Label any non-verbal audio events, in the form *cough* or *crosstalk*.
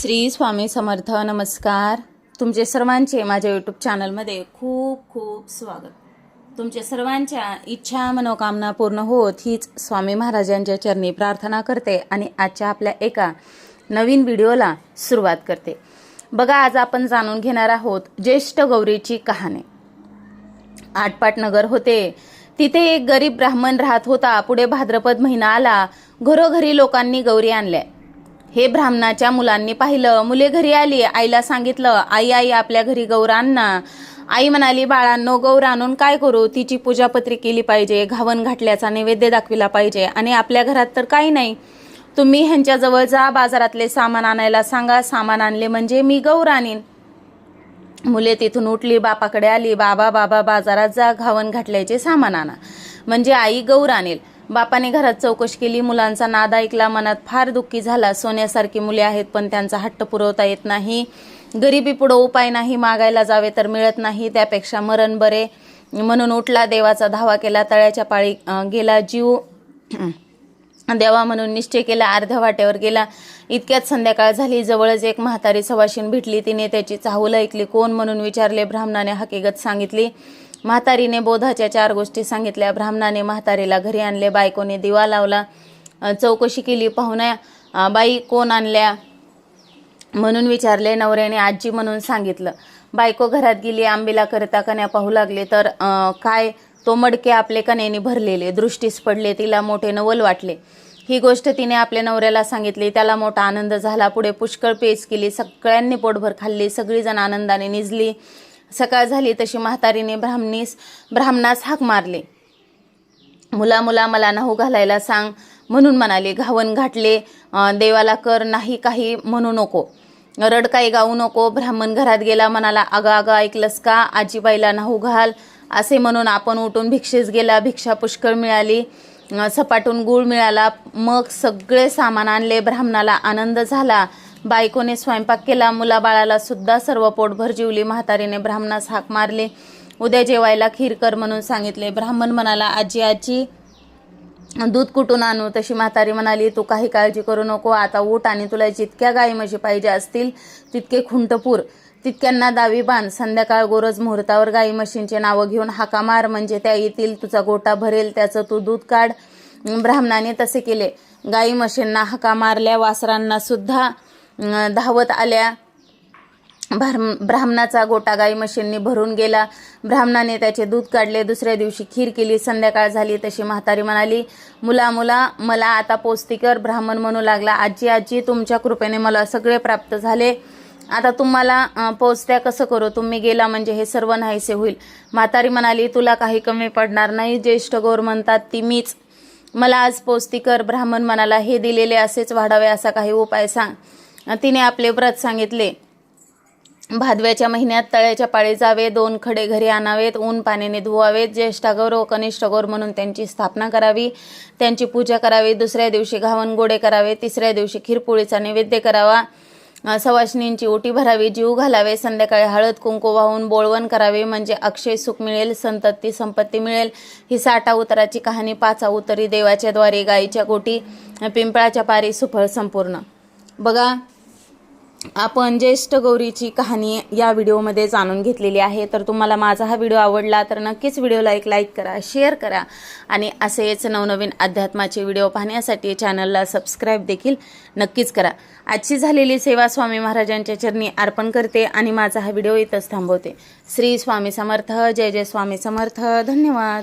श्री स्वामी समर्थ नमस्कार. तुमचे सर्वांचे माझ्या यूट्यूब चॅनलमध्ये खूप खूप स्वागत. तुमच्या सर्वांच्या इच्छा मनोकामना पूर्ण होत हीच स्वामी महाराजांच्या चरणी प्रार्थना करते आणि आजच्या आपल्या एका नवीन व्हिडिओला सुरुवात करते. बघा आज आपण जाणून घेणार आहोत ज्येष्ठ गौरीची कहाणी. आटपाट नगर होते. तिथे एक गरीब ब्राह्मण राहत होता. पुढे भाद्रपद महिना आला. घरोघरी लोकांनी गौरी आणल्या. हे ब्राह्मणाच्या मुलांनी पाहिलं. मुले घरी आली. आईला सांगितलं आई आई आपल्या घरी गौर आई म्हणाली बाळांनो गौर आणून काय करू? तिची पूजापत्री केली पाहिजे घावन घाटल्याचा नैवेद्य दाखविला पाहिजे आणि आपल्या घरात तर काही नाही. तुम्ही ह्यांच्याजवळ जा बाजारातले सामान आणायला सांगा. सामान आणले म्हणजे मी गौर आणीन. मुले तिथून उठली बापाकडे आली बाबा बाबा बाजारात जा घावन घाटल्याचे सामान आणा. म्हणजे आई गौर आणेल. बापाने घरात चौकशी केली मुलांचा नाद ऐकला मनात फार दुःखी झाला. सोन्यासारखी मुले आहेत पण त्यांचा हट्ट पुरवता येत नाही. गरिबी पुढं उपाय नाही मागायला जावे तर मिळत नाही. त्यापेक्षा मरण बरे. म्हणून उठला देवाचा धावा केला तळ्याच्या पाळी गेला जीव *clears throat* देवा म्हणून निश्चय केला अर्ध्या वाटेवर गेला. इतक्यात संध्याकाळ झाली जवळच एक म्हातारी सवाशीन भेटली. तिने त्याची चाहूल ऐकली कोण म्हणून विचारले ब्राह्मणाने हकीकत सांगितली. म्हातारीने बोधाच्या चार गोष्टी सांगितल्या. ब्राह्मणाने म्हातारीला घरी आणले बायकोने दिवा लावला चौकशी केली पाहुण्या बाई कोण आणल्या म्हणून विचारले नवऱ्याने आजी म्हणून सांगितलं. बायको घरात गेली आंबीला करता कन्या पाहू लागले तर काय तो मडके आपले कन्याने भरलेले दृष्टीस पडले तिला मोठे नवल वाटले. ही गोष्ट तिने आपल्या नवऱ्याला सांगितली त्याला मोठा आनंद झाला पुढे पुष्कळ पेच केली सगळ्यांनी पोटभर खाल्ली सगळीजण आनंदाने निजली. सकाळ झाली तशी म्हातारीने ब्राह्मणीस ब्राह्मणास हाक मारले. मुला मुला मला नाहू घालायला सांग म्हणून म्हणाले. घावन घाटले देवाला कर नाही काही म्हणू नको. रड काही गाऊ नको. ब्राह्मण घरात गेला म्हणाला अगं अगं ऐकलंस का? आजीबाईला नाहू घाल. असे म्हणून आपण उठून भिक्षेस गेला. भिक्षा पुष्कळ मिळाली. सपाटून गुळ मिळाला. मग सगळे सामान आणले. ब्राह्मणाला आनंद झाला. बायकोने स्वयंपाक केला मुलाबाळाला सुद्धा सर्व पोटभर जिवली म्हातारीने ब्राह्मणास हाक मारले. उद्या जेवायला खीर कर म्हणून सांगितले. ब्राह्मण म्हणाला आजी आजी दूध कुठून आणू? तशी म्हातारी म्हणाली तू काही काळजी करू नको. आता उठ आणि तुला जितक्या गाई म्हशी पाहिजे असतील तितके खुंटपूर. तितक्यांना दावी बांध. संध्याकाळ गोरज मुहूर्तावर गाई म्हशींचे नावं घेऊन हाका मार. म्हणजे त्या येतील तुझा गोटा भरेल त्याचं तू दूध काढ. ब्राह्मणाने तसे केले. गाई म्हशींना हाका मारल्या वासरांना सुद्धा धावत आल्या. ब्राह्म ब्राह्मणाचा गोटा गाई मशींनी भरून गेला. ब्राह्मणाने त्याचे दूध काढले. दुसऱ्या दिवशी खीर केली. संध्याकाळ झाली. तशी म्हातारी म्हणाली मुला मुला मला आता पोस्तिकर ब्राह्मण म्हणू लागला आजी आजी तुमच्या कृपेने मला सगळे प्राप्त झाले. आता तुम्हाला पोचत्या कसं करू? तुम्ही गेला म्हणजे हे सर्व नाहीसे होईल. म्हातारी म्हणाली तुला काही कमी पडणार नाही. ज्येष्ठ गौर म्हणतात ती मीच. मला आज पोस्तिकर ब्राह्मण म्हणाला हे दिलेले असेच वाढावे असा काही उपाय सांग. तिने आपले व्रत सांगितले. भादव्याच्या महिन्यात तळ्याच्या पाळी जावे दोन खडे घरी आणावेत ऊन पाण्याने धुवावेत ज्येष्ठागौर व कनिष्ठगौर म्हणून त्यांची स्थापना करावी त्यांची पूजा करावी दुसऱ्या दिवशी घावन गोडे करावे तिसऱ्या दिवशी खीरपोळीचा नैवेद्य करावा अ, सवाशिनींची ओटी भरावी जीव घालावे संध्याकाळी हळद कुंकू वाहून बोळवण करावे म्हणजे अक्षय सुख मिळेल संतती संपत्ती मिळेल ही साठा उतराची कहाणी पाचा उतरी देवाच्या द्वारे गायीच्या गोटी पिंपळाच्या पारी सुफळ संपूर्ण. बघा आपण ज्येष्ठ गौरीची कहाणी या व्हिडिओमध्ये जाणून घेतलेली आहे. तर तुम्हाला माझा हा व्हिडिओ आवडला तर नक्कीच व्हिडिओला एक लाईक करा शेअर करा आणि असेच नवनवीन अध्यात्माचे व्हिडिओ पाहण्यासाठी चॅनलला सबस्क्राईब देखील नक्कीच करा. आजची झालेली सेवा स्वामी महाराजांच्या चरणी अर्पण करते आणि माझा हा व्हिडिओ इथंच थांबवते. श्री स्वामी समर्थ जय जय स्वामी समर्थ. धन्यवाद.